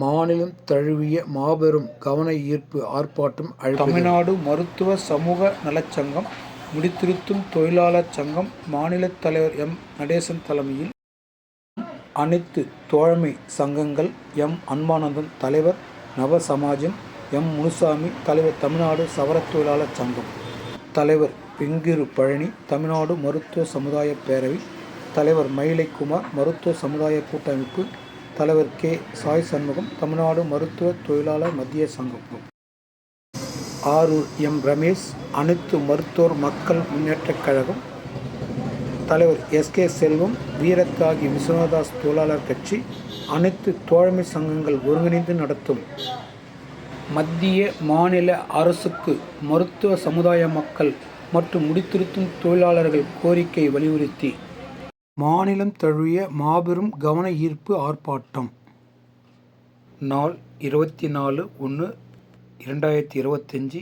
மாநிலம் தழுவிய மாபெரும் கவன ஈர்ப்பு ஆர்ப்பாட்டம் அழைப்பு தமிழ்நாடு மருத்துவ சமூக நலச்சங்கம் முடித்திருத்தும் தொழிலாளர் சங்கம் மாநில தலைவர் எம். நடேசன் தலைமையில் அனைத்து தோழமை சங்கங்கள் எம். அன்பானந்தன் தலைவர் நவசமாஜம் எம். முனுசாமி தலைவர் தமிழ்நாடு சவரத் தொழிலாளர் சங்கம். தலைவர் வெங்கிரு பழனி தமிழ்நாடு மருத்துவ சமுதாய பேரவை. தலைவர் மயிலைக்குமார் மருத்துவ சமுதாய கூட்டமைப்பு. தலைவர் கே. சாய் சண்முகம் தமிழ்நாடு மருத்துவ தொழிலாளர் மத்திய சங்கம். ஆரூர் எம். ரமேஷ் அனைத்து மருத்துவர் மக்கள் முன்னேற்றக் கழகம். தலைவர் எஸ். கே. செல்வம் வீரத்தாகி விஸ்வநாதாஸ் தொழிலாளர் கட்சி அனைத்து தோழமை சங்கங்கள் ஒருங்கிணைந்து நடத்தும். மத்திய மாநில அரசுக்கு மருத்துவ சமுதாய மக்கள் மற்றும் முடித்திருத்தும் தொழிலாளர்கள் கோரிக்கை வலியுறுத்தி மாநிலம் தழுவிய மாபெரும் கவன ஈர்ப்பு ஆர்ப்பாட்டம். நாள் இருபத்தி நாலு ஒன்று இரண்டாயிரத்தி இருபத்தஞ்சி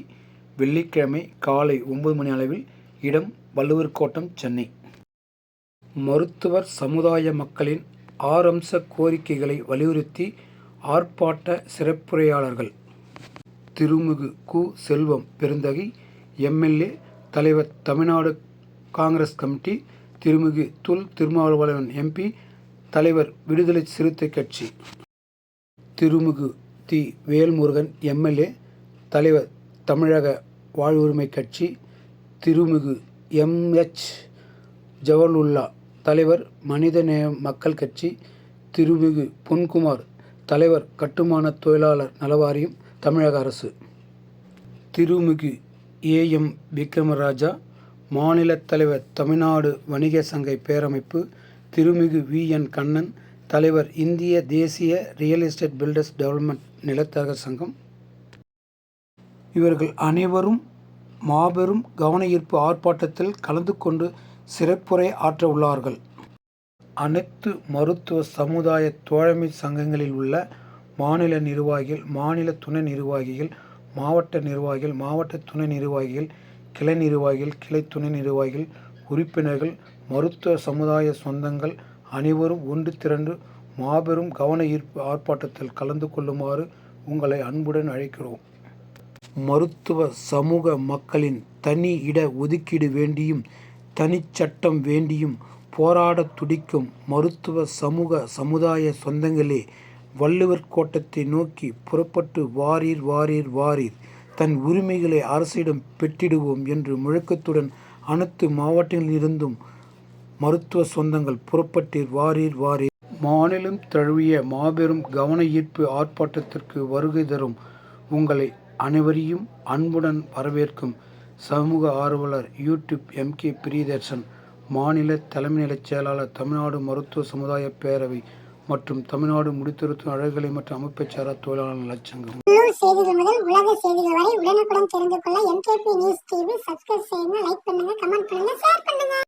வெள்ளிக்கிழமை காலை ஒன்பது மணி அளவில் இடம் வள்ளுவர் கோட்டம் சென்னை. மருத்துவர் சமுதாய மக்களின் ஆறு அம்ச கோரிக்கைகளை வலியுறுத்தி ஆர்ப்பாட்ட சிறப்புரையாளர்கள் திருமுகு கு. செல்வம் பெருந்தகை எம்எல்ஏ தலைவர் தமிழ்நாடு காங்கிரஸ் கமிட்டி திருமிகு துல் திருமாவளவன் எம்பி தலைவர் விடுதலை சிறுத்தை கட்சி. திருமிகு தி வேல்முருகன் எம்எல்ஏ தலைவர் தமிழக வாழ்வுரிமை கட்சி. திருமிகு எம்எச் ஜவஹர்லுல்லா தலைவர் மனிதநேய மக்கள் கட்சி. திருமிகு பொன்குமார் தலைவர் கட்டுமான தொழிலாளர் நலவாரியம் தமிழக அரசு. திருமிகு ஏஎம் விக்ரமராஜா மாநில தலைவர் தமிழ்நாடு வணிக சங்க பேரமைப்பு திருமிகு வி. என். கண்ணன் தலைவர் இந்திய தேசிய ரியல் எஸ்டேட் பில்டர்ஸ் டெவலப்மெண்ட் நிலத்தரக சங்கம். இவர்கள் அனைவரும் மாபெரும் கவன ஈர்ப்பு ஆர்ப்பாட்டத்தில் கலந்து கொண்டு சிறப்புரை ஆற்ற உள்ளார்கள். அனைத்து மருத்துவ சமுதாய தோழமை சங்கங்களில் உள்ள மாநில நிர்வாகிகள் மாநில துணை நிர்வாகிகள் மாவட்ட நிர்வாகிகள் மாவட்ட துணை நிர்வாகிகள் கிளை நிர்வாகிகள் கிளை துணை நிர்வாகிகள் உறுப்பினர்கள் மருத்துவ சமுதாய சொந்தங்கள் அனைவரும் ஒன்று திரண்டு மாபெரும் கவன ஈர்ப்பு ஆர்ப்பாட்டத்தில் கலந்து கொள்ளுமாறு உங்களை அன்புடன் அழைக்கிறோம். மருத்துவ சமூக மக்களின் தனி இட ஒதுக்கீடு வேண்டியும் தனிச்சட்டம் வேண்டியும் போராடத் துடிக்கும் மருத்துவ சமூக சமுதாய சொந்தங்களே வள்ளுவர் கோட்டத்தை நோக்கி புறப்பட்டு வாரீர் வாரீர் வாரீர். தன் உரிமைகளை அரசிடம் பெற்றிடுவோம் என்று முழக்கத்துடன் அனைத்து மாவட்டங்களிலிருந்தும் மருத்துவ சொந்தங்கள் புறப்பட்டீர் வாரீர் வாரீர். மாநிலம் தழுவிய மாபெரும் கவன ஈர்ப்பு ஆர்ப்பாட்டத்திற்கு வருகை தரும் உங்களை அனைவரையும் அன்புடன் வரவேற்கும் சமூக ஆர்வலர் யூடியூப் எம்கே பிரியதர்ஷன் மாநில தலைமை நிலைச் செயலாளர் தமிழ்நாடு மருத்துவ சமுதாய பேரவை மற்றும் தமிழ்நாடு முடித்திருத்தும் அழகுகளை மற்றும் அமைப்புச்சாரா தொழிலாளர் நலச்சங்கம். உள்ளூர் செய்திகள் முதல் உலக செய்திகள் வரை உடனுக்குடன் தெரிந்து கொள்ள எம்கேபி நியூஸ் டிவி சப்ஸ்கிரைப் செய்யுங்க லைக் பண்ணுங்க கமெண்ட் பண்ணுங்க ஷேர் பண்ணுங்க.